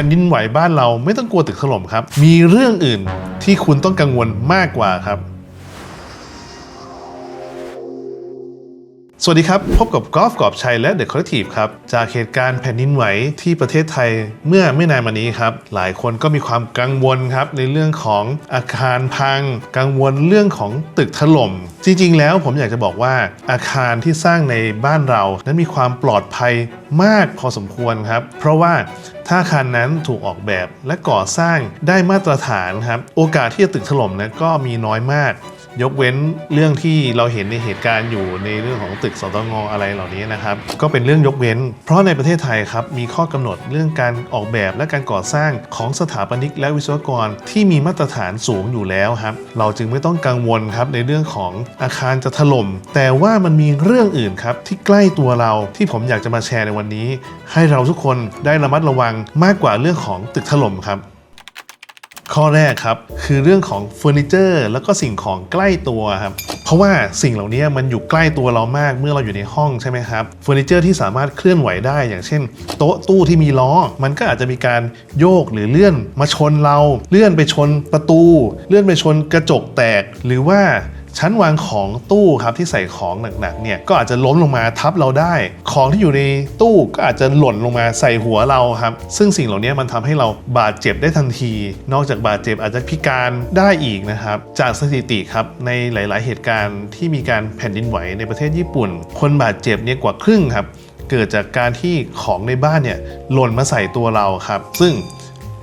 ผ่นดินไหวบ้านเราไม่ต้องกลัวตึกถล่มครับ มีเรื่องอื่นที่คุณต้องกังวลมากกว่าครับ สวัสดีครับ พบกับกอล์ฟกอบชัยและเดอะคอ l ทีฟครับ จากเหตุการณ์แผ่นดินไหวที่ประเทศไทยเมื่อไม่นานมานี้ครับ หลายคนก็มีความกังวลครับ ในเรื่องของอาคารพัง กังวลเรื่องของตึกถล่ม จริง ๆ แล้วผมอยากจะบอกว่าอาคารที่สร้างในบ้านเรา นั้นมีความปลอดภัยมากพอสมควรครับ เพราะว่าถ้าอาคารนั้นถูกออกแบบและก่อสร้างได้มาตรฐานครับโอกาสที่จะตึกถล่มนะก็มีน้อยมาก ยกเว้นเรื่องที่เราเห็นในเหตุการณ์อยู่ในเรื่องของตึกสตงอะไรเหล่านี้นะครับ ก็เป็นเรื่องยกเว้น เพราะในประเทศไทยครับมีข้อกำหนดเรื่องการออกแบบและการก่อสร้างของสถาปนิกและวิศวกรที่มีมาตรฐานสูงอยู่แล้วครับ เราจึงไม่ต้องกังวลครับในเรื่องของอาคารจะถล่มแต่ว่ามันมีเรื่องอื่นครับที่ใกล้ตัวเราที่ผมอยากจะมาแชร์ในวันนี้ ให้เราทุกคนได้ระมัดระวังมากกว่าเรื่องของตึกถล่มครับ ข้อแรกครับคือเรื่องของเฟอร์นิเจอร์แล้วก็สิ่งของใกล้ตัวครับเพราะว่าสิ่งเหล่านี้มันอยู่ใกล้ตัวเรามากเมื่อเราอยู่ในห้องใช่ไหมครับเฟอร์นิเจอร์ที่สามารถเคลื่อนไหวได้ อย่างเช่น โต๊ะตู้ที่มีล้อ มันก็อาจจะมีการโยกหรือเลื่อนมาชนเรา เลื่อนไปชนประตู เลื่อนไปชนกระจกแตก หรือว่า ชั้นวางของตู้ครับที่ใส่ของหนักๆเนี่ยก็อาจจะล้มลงมาทับเราได้ ของที่อยู่ในตู้ก็อาจจะหล่นลงมาใส่หัวเราครับ ซึ่งสิ่งเหล่านี้มันทำให้เราบาดเจ็บได้ทันที นอกจากบาดเจ็บอาจจะพิการได้อีกนะครับ จากสถิติครับในหลาย ๆ เหตุการณ์ที่มีการแผ่นดินไหวในประเทศญี่ปุ่น คนบาดเจ็บเนี่ยกว่าครึ่งครับเกิดจากการที่ของในบ้านเนี่ยหล่นมาใส่ตัวเราครับ ซึ่ง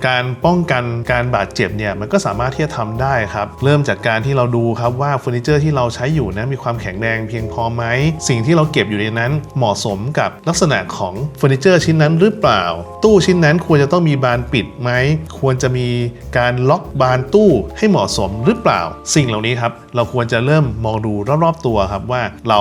การป้องกันการบาดเจ็บเนี่ยมันก็สามารถที่จะทำได้ครับ เริ่มจากการที่เราดูครับว่าเฟอร์นิเจอร์ที่เราใช้อยู่นะมีความแข็งแรงเพียงพอไหม สิ่งที่เราเก็บอยู่ในนั้นเหมาะสมกับลักษณะของเฟอร์นิเจอร์ชิ้นนั้นหรือเปล่า ตู้ชิ้นนั้นควรจะต้องมีบานปิดไหม ควรจะมีการล็อกบานตู้ให้เหมาะสมหรือเปล่า สิ่งเหล่านี้ครับเราควรจะเริ่มมองดูรอบๆตัวครับว่าเรา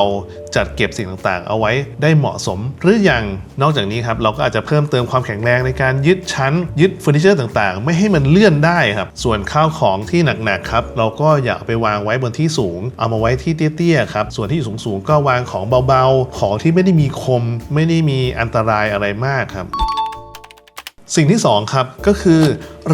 จัดเก็บสิ่งต่างๆ เอาไว้ได้เหมาะสมหรือยังนอกจากนี้ครับเราก็อาจจะเพิ่มเติมความแข็งแรงในการยึดชั้นยึดเฟอร์นิเจอร์ต่างๆ ไม่ให้มันเลื่อนได้ครับ ส่วนข้าวของที่หนักๆครับ เราก็อย่าไปวางไว้บนที่สูง เอามาไว้ที่เตี้ยๆครับ ส่วนที่สูงๆก็วางของเบาๆ ของที่ไม่ได้มีคม ไม่ได้มีอันตรายอะไรมากครับ สิ่งที่2ครับก็คือ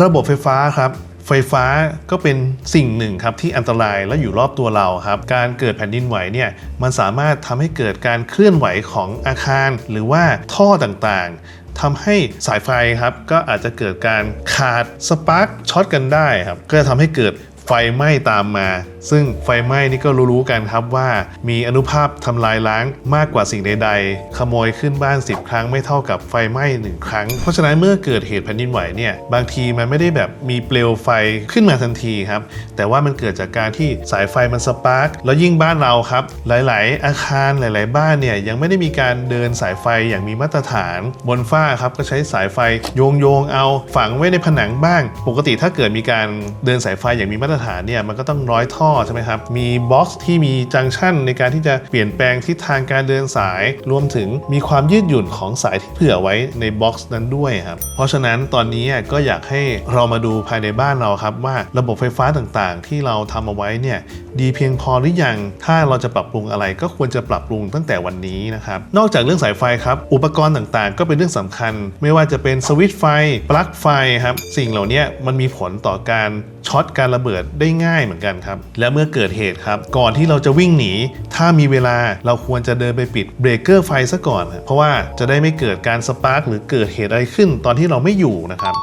ระบบไฟฟ้าครับไฟฟ้าก็เป็นสิ่งหนึ่งครับที่อันตรายและอยู่รอบตัวเราครับ การเกิดแผ่นดินไหวเนี่ยมันสามารถทำให้เกิดการเคลื่อนไหวของอาคาร หรือว่าท่อต่างๆ ทำให้สายไฟครับก็อาจจะเกิดการขาดสปาร์กช็อตกันได้ครับก็จะทำให้เกิดไฟไหม้ตามมาซึ่งไฟไหม้นี่ก็รู้ๆกันครับว่า มีอนุภาพทำลายล้างมากกว่าสิ่งใด ๆ ขโมยขึ้นบ้าน 10 ครั้งไม่เท่ากับไฟไหม้หนึ่งครั้ง เพราะฉะนั้นเมื่อเกิดเหตุแผ่นดินไหวเนี่ยบางทีมันไม่ได้แบบมีเปลวไฟขึ้นมาทันทีครับ แต่ว่ามันเกิดจากการที่สายไฟมันสปาร์กแล้วยิ่งบ้านเราครับ หลาย ๆ อาคารหลาย ๆ บ้านเนี่ยยังไม่ได้มีการเดินสายไฟอย่างมีมาตรฐานบนฝ้าครับก็ใช้สายไฟโยงโยงๆเอาฝังไว้ในผนังบ้าง ปกติถ้าเกิดมีการเดินสายไฟอย่างมีมาตรฐานเนี่ยมันก็ต้องร้อยท่อใช่ไหมครับ มีบ็อกซ์ที่มีจังชันในการที่จะเปลี่ยนแปลงทิศทางการเดินสาย รวมถึงมีความยืดหยุ่นของสายที่เผื่อไว้ในบ็อกซ์นั้นด้วยครับ เพราะฉะนั้นตอนนี้ก็อยากให้เรามาดูภายในบ้านเราครับว่าระบบไฟฟ้าต่างๆ ที่เราทำเอาไว้เนี่ยดีเพียงพอหรือยัง ถ้าเราจะปรับปรุงอะไรก็ควรจะปรับปรุงตั้งแต่วันนี้นะครับ นอกจากเรื่องสายไฟครับ อุปกรณ์ต่างๆ ก็เป็นเรื่องสำคัญ ไม่ว่าจะเป็นสวิตช์ไฟ ปลั๊กไฟครับ สิ่งเหล่านี้มันมีผลต่อการช็อตการระเบิดได้ง่ายเหมือนกันครับ และเมื่อเกิดเหตุครับ ก่อนที่เราจะวิ่งหนี ถ้ามีเวลาเราควรจะเดินไปปิดเบรกเกอร์ไฟซะก่อน เพราะว่าจะได้ไม่เกิดการสปาร์กหรือเกิดเหตุอะไรขึ้นตอนที่เราไม่อยู่นะครับ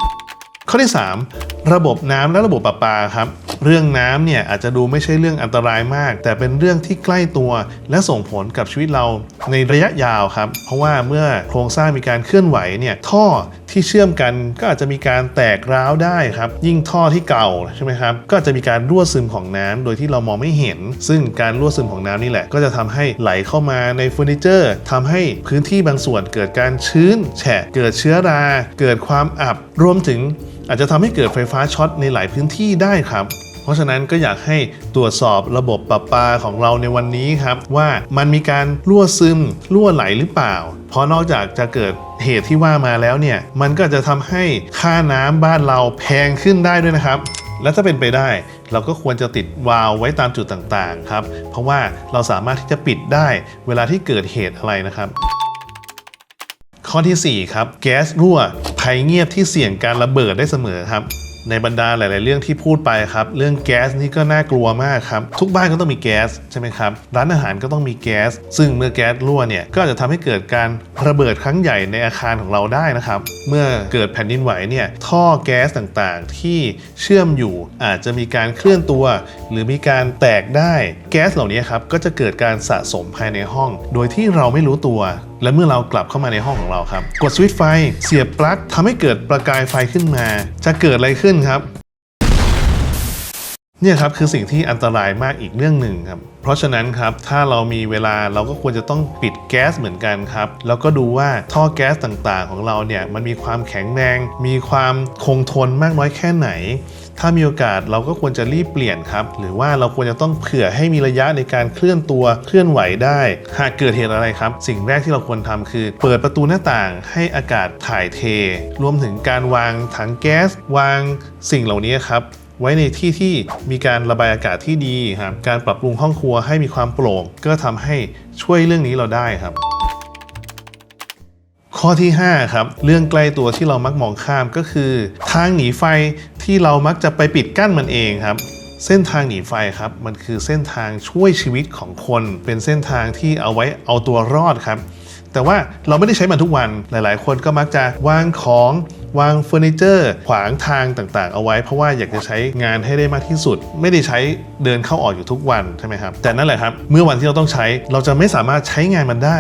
ข้อที่ 3 ระบบน้ำและระบบประปาครับ เรื่องน้ำเนี่ยอาจจะดูไม่ใช่เรื่องอันตรายมาก แต่เป็นเรื่องที่ใกล้ตัว และส่งผลกับชีวิตเราในระยะยาวครับ เพราะว่าเมื่อโครงสร้างมีการเคลื่อนไหวเนี่ยท่อที่เชื่อมกันก็อาจจะมีการแตกร้าวได้ครับ ยิ่งท่อที่เก่าใช่ไหมครับก็จจะมีการรั่วซึมของน้ำโดยที่เรามองไม่เห็น ซึ่งการรั่วซึมของน้ำนี่แหละ ก็จะทำให้ไหลเข้ามาในเฟอร์นิเจอร์ทำให้พื้นที่บางส่วนเกิดการชื้น แฉะเกิดเชื้อรา เกิดความอับรวมถึง อาจจะทำให้เกิดไฟฟ้าช็อตในหลายพื้นที่ได้ครับ เพราะฉะนั้นก็อยากให้ตรวจสอบระบบประปาของเราในวันนี้ครับ ว่ามันมีการรั่วซึมรั่วไหลหรือเปล่า เพราะนอกจากจะเกิดเหตุที่ว่ามาแล้วเนี่ยมันก็จะทำให้ค่าน้ำบ้านเราแพงขึ้นได้ด้วยนะครับและถ้าเป็นไปได้เราก็ควรจะติดวาล์วไว้ตามจุดต่างๆครับ เพราะว่าเราสามารถที่จะปิดได้เวลาที่เกิดเหตุอะไรนะครับ ข้อทีสี่ 4 ครับแก๊สรั่วภัยเงียบที่เสี่ยงการระเบิดได้เสมอครับในบรรดาหลาย ๆ เรื่องที่พูดไปครับ เรื่องแก๊สนี่ก็น่ากลัวมากครับ ทุกบ้านก็ต้องมีแก๊สใช่ไหมครับ ร้านอาหารก็ต้องมีแก๊ส ซึ่งเมื่อแก๊สรั่วเนี่ย ก็อาจจะทำให้เกิดการระเบิดครั้งใหญ่ในอาคารของเราได้นะครับ เมื่อเกิดแผ่นดินไหวเนี่ย ท่อแก๊สต่าง ๆ ที่เชื่อมอยู่อาจจะมีการเคลื่อนตัว หรือมีการแตกได้ แก๊สเหล่านี้ครับ ก็จะเกิดการสะสมภายในห้อง โดยที่เราไม่รู้ตัวและเมื่อเรากลับเข้ามาในห้องของเราครับ กดสวิตช์ไฟ เสียบปลั๊กทำให้เกิดประกายไฟขึ้นมา จะเกิดอะไรขึ้นครับ เนี่ยครับคือสิ่งที่อันตรายมากอีกเรื่องหนึ่งครับ เพราะฉะนั้นครับถ้าเรามีเวลาเราก็ควรจะต้องปิดแก๊สเหมือนกันครับ แล้วก็ดูว่าท่อแก๊สต่างๆ ของเราเนี่ยมันมีความแข็งแรง มีความคงทนมากน้อยแค่ไหน ถ้ามีโอกาสเราก็ควรจะรีบเปลี่ยนครับ หรือว่าเราควรจะต้องเผื่อให้มีระยะในการเคลื่อนตัวเคลื่อนไหวได้ หากเกิดเหตุอะไรครับ สิ่งแรกที่เราควรทำคือ เปิดประตูหน้าต่างให้อากาศถ่ายเท รวมถึงการวางถังแก๊ส วางสิ่งเหล่านี้ครับ ไว้ในที่ที่มีการระบายอากาศที่ดีครับการปรับปรุงห้องครัวให้มีความโปร่งก็ทำให้ช่วยเรื่องนี้เราได้ครับ ข้อที่5ครับเรื่องใกล้ตัวที่เรามักมองข้ามก็คือ ทางหนีไฟที่เรามักจะไปปิดกั้นมันเองครับเส้นทางหนีไฟครับ มันคือเส้นทางช่วยชีวิตของคน เป็นเส้นทางที่เอาไว้เอาตัวรอดครับ แต่ว่าเราไม่ได้ใช้มันทุกวันหลาย ๆ คนก็มักจะวางของ วางเฟอร์นิเจอร์ขวางทางต่างๆ เอาไว้เพราะว่าอยากจะใช้งานให้ได้มากที่สุด ไม่ได้ใช้เดินเข้าออกอยู่ทุกวันใช่ไหมครับแต่นั่นแหละครับ เมื่อวันที่เราต้องใช้เราจะไม่สามารถใช้งานมันได้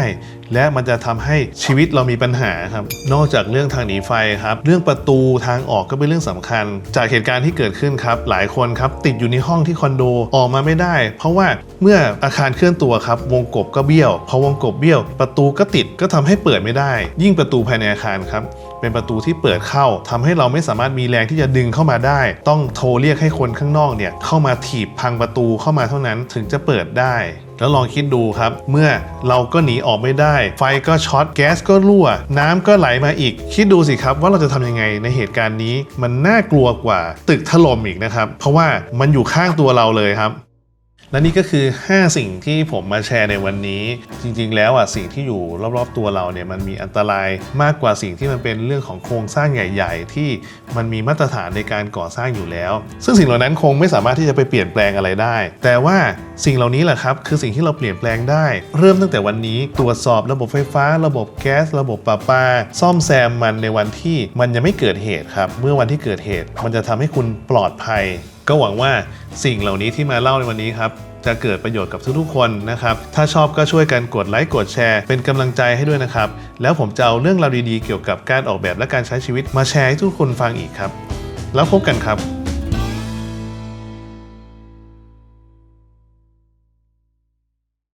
และมันจะทำให้ชีวิตเรามีปัญหาครับ นอกจากเรื่องทางหนีไฟครับ เรื่องประตูทางออกก็เป็นเรื่องสำคัญ จากเหตุการณ์ที่เกิดขึ้นครับ หลายคนครับติดอยู่ในห้องที่คอนโดออกมาไม่ได้ เพราะว่าเมื่ออาคารเคลื่อนตัวครับวงกบก็เบี้ยวพอวงกบเบี้ยว ประตูก็ติดก็ทำให้เปิดไม่ได้ ยิ่งประตูภายในอาคารครับเป็นประตูที่เปิดเข้าทำให้เราไม่สามารถมีแรงที่จะดึงเข้ามาได้ ต้องโทรเรียกให้คนข้างนอกเนี่ยเข้ามาถีบพังประตูเข้ามาเท่านั้นถึงจะเปิดได้ แล้วลองคิดดูครับ เมื่อเราก็หนีออกไม่ได้ ไฟก็ช็อตแก๊สก็รั่ว น้ำก็ไหลมาอีก คิดดูสิครับว่าเราจะทำยังไงในเหตุการณ์นี้ มันน่ากลัวกว่าตึกถล่มอีกนะครับ เพราะว่ามันอยู่ข้างตัวเราเลยครับ และนี่ก็คือ 5 สิ่งที่ผมมาแชร์ในวันนี้ จริงๆ แล้วอะสิ่งที่อยู่รอบๆตัวเราเนี่ยมันมีอันตรายมากกว่าสิ่งที่มันเป็นเรื่องของโครงสร้างใหญ่ๆ ที่มันมีมาตรฐานในการก่อสร้างอยู่แล้ว ซึ่งสิ่งเหล่านั้นคงไม่สามารถที่จะไปเปลี่ยนแปลงอะไรได้ แต่ว่าสิ่งเหล่านี้แหละครับคือสิ่งที่เราเปลี่ยนแปลงได้ เริ่มตั้งแต่วันนี้ตรวจสอบระบบไฟฟ้า ระบบแก๊ส ระบบประปา ซ่อมแซมมันในวันที่มันยังไม่เกิดเหตุครับเมื่อวันที่เกิดเหตุ มันจะทำให้คุณปลอดภัย ก็หวังว่าสิ่งเหล่านี้ที่มาเล่าในวันนี้ครับจะเกิดประโยชน์กับทุกๆคนนะครับ ถ้าชอบก็ช่วยกันกดไลค์กดแชร์ เป็นกำลังใจให้ด้วยนะครับ แล้วผมจะเอาเรื่องราวดีๆเกี่ยวกับการออกแบบและการใช้ชีวิตมาแชร์ให้ทุกคนฟังอีกครับ แล้วพบกันครับ